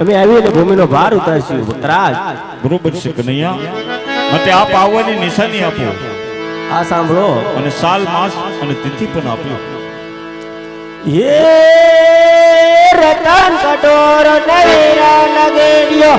અમે આવીને ભૂમિનો ભાર ઉતારશું. પુત્રાજ બરોબર છે કનૈયા માટે આપ આવવાની નિશાની આપો. આ સાંભળો. અને સાલ માસ અને તિથિ પણ આપ્યો એ રતન કટોર નૈરા નગેડિયો.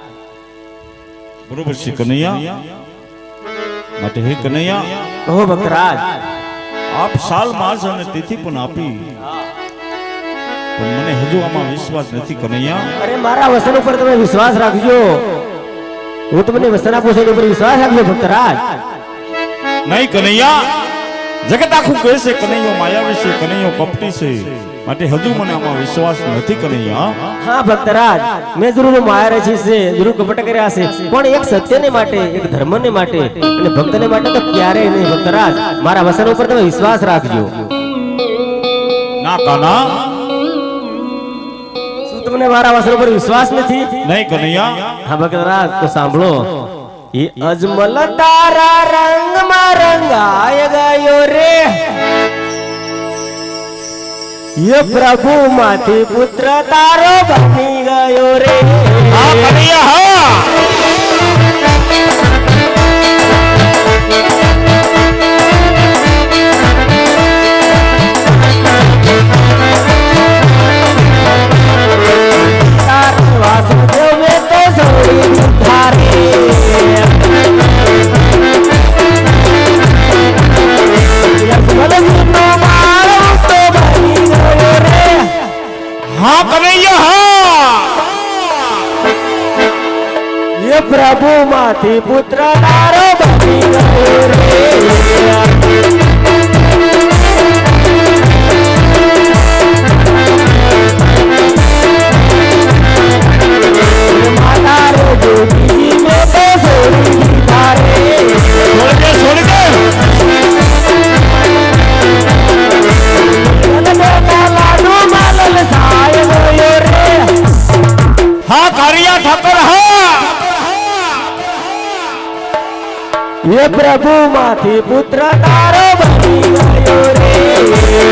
બરોબર છે કનૈયા માટે હે કનૈયા કહો ભક્તરાજ આપ સાલ માસ અને તિથિ પણ આપી પણ મને હજુ આમાં વિશ્વાસ નથી કનૈયા અરે મારા વસન ઉપર તમે વિશ્વાસ રાખજો હું તમને વસન આપું છું એની ઉપર વિશ્વાસ રાખજો ભક્તરાજ નહીં કનૈયા જગત આખું કહે છે કનૈયો માયાવી છે કનૈયો કપટી છે માટે હજુ મને આમાં વિશ્વાસ નથી કનૈયા હા ભક્તરાજ મેં જરૂર માયા રચી છે જરૂર કપટ કર્યા છે પણ એક સત્યને માટે એક ધર્મને માટે અને ભક્તને માટે તો ક્યારેય નહીં. ભક્તરાજ મારા વસન ઉપર તમે વિશ્વાસ રાખજો. ના કાના. શું તમને મારા વસન ઉપર વિશ્વાસ નથી? નહીં કનૈયા. હા ભક્તરાજ તો સાંભળો. એ અજમલ તારા રંગમાં રંગાય ગયો રે. એ પ્રભુ માંથી પુત્ર તારો બની ગયો પુત્ર તારો બની ગયો પ્રભુ માંથી પુત્ર તારો બની ગયો રે.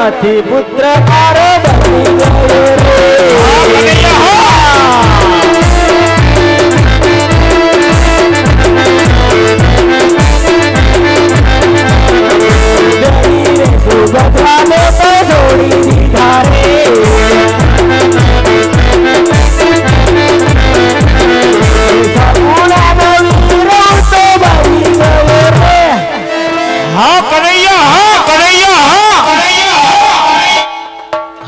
માંથી પુત્ર તારો બની ગયો રે.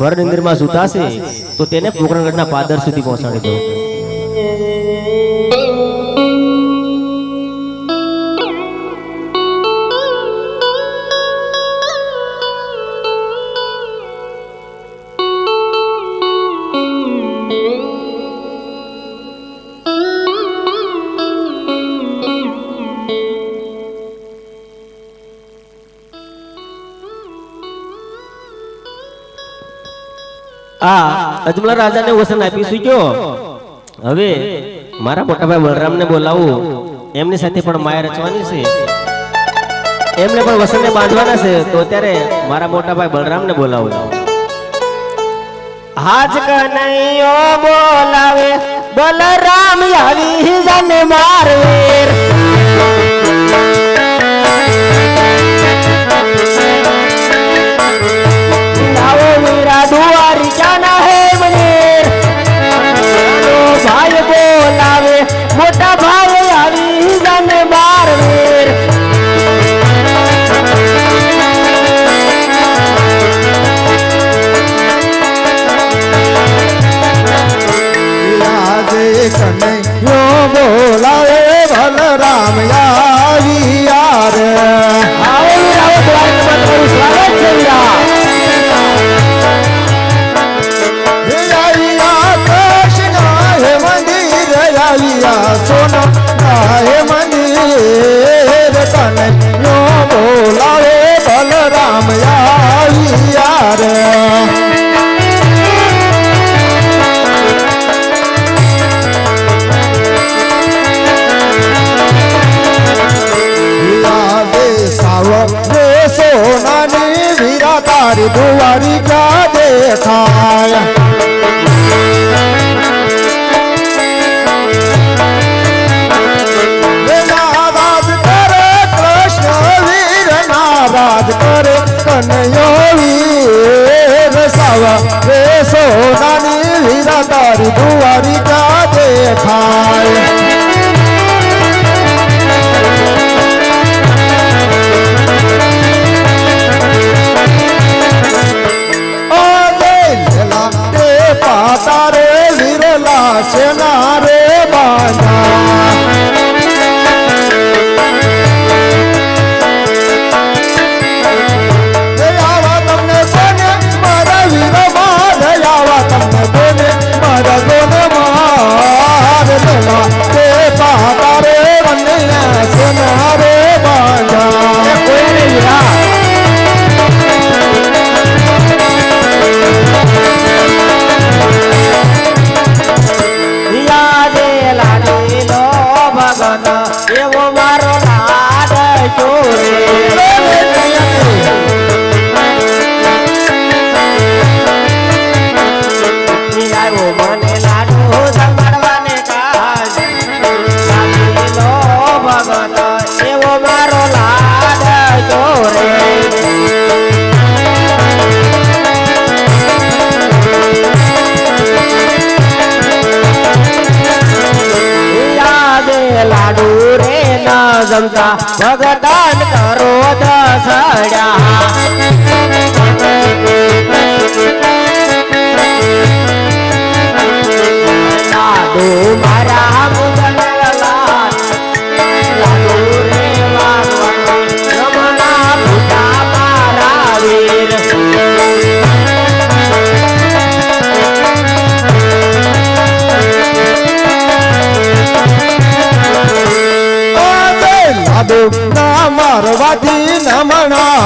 ભર નિંદ્રમાં સુતાશે તો તેને પોકરણગઢના પાદર સુધી પહોંચાડી દો. આ અજમલ રાજાને વસન આપીશું જો હવે મારા મોટાભાઈ બલરામને બોલાવું. એમની સાથે પણ માયા રચવાની છે. એમને પણ વસનને બાંધવાના છે, તો અત્યારે મારા મોટાભાઈ બલરામને બોલાવું. હાજ કનૈયો બોલાવે, બલરામ આવી જન મારવીર सुअर जाना है मुझे भाई बोलावे मोटा भाव आवी जन बार मेर। कन्हैयो बोलावे भल राम यार। रे सोना नी वीरा दुआरी का देखाया। करे कन्हैयो वीर सावा। रे सोना नी वीरा तारी दुआरी का देखाया। Sena. એવો મારો લાડ ચોરે समजा भगदान करो दसड्या.